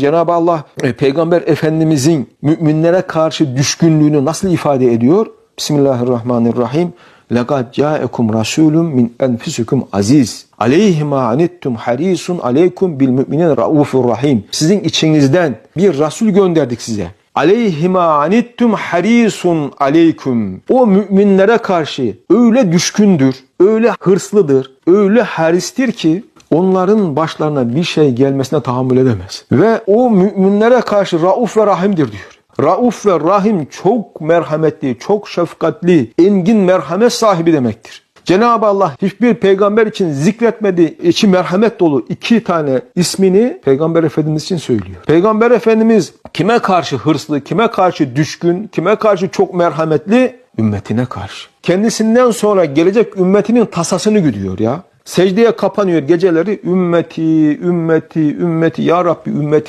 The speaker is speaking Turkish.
Cenab-ı Allah e, Peygamber Efendimizin müminlere karşı düşkünlüğünü nasıl ifade ediyor? Bismillahirrahmanirrahim. لَقَدْ جَاءَكُمْ رَسُولٌ مِنْ أَنْفِسِكُمْ aziz. عَلَيْهِ مَا عَنِتْتُمْ حَرِيسٌ عَلَيْكُمْ بِالْمُؤْمِنِينَ رَؤُوفٌ rahim. Sizin içinizden bir Resul gönderdik size. Aleyhima anittum harisun aleyküm. O müminlere karşı öyle düşkündür, öyle hırslıdır, öyle haristir ki onların başlarına bir şey gelmesine tahammül edemez. Ve o müminlere karşı rauf ve rahimdir diyor. Rauf ve rahim çok merhametli, çok şefkatli, engin merhamet sahibi demektir. Cenab-ı Allah hiçbir peygamber için zikretmedi, içi merhamet dolu iki tane ismini Peygamber Efendimiz için söylüyor. Peygamber Efendimiz kime karşı hırslı, kime karşı düşkün, kime karşı çok merhametli? Ümmetine karşı. Kendisinden sonra gelecek ümmetinin tasasını güdüyor ya. Secdeye kapanıyor geceleri. Ümmeti, ümmeti, ümmeti. Ya Rabbi ümmetim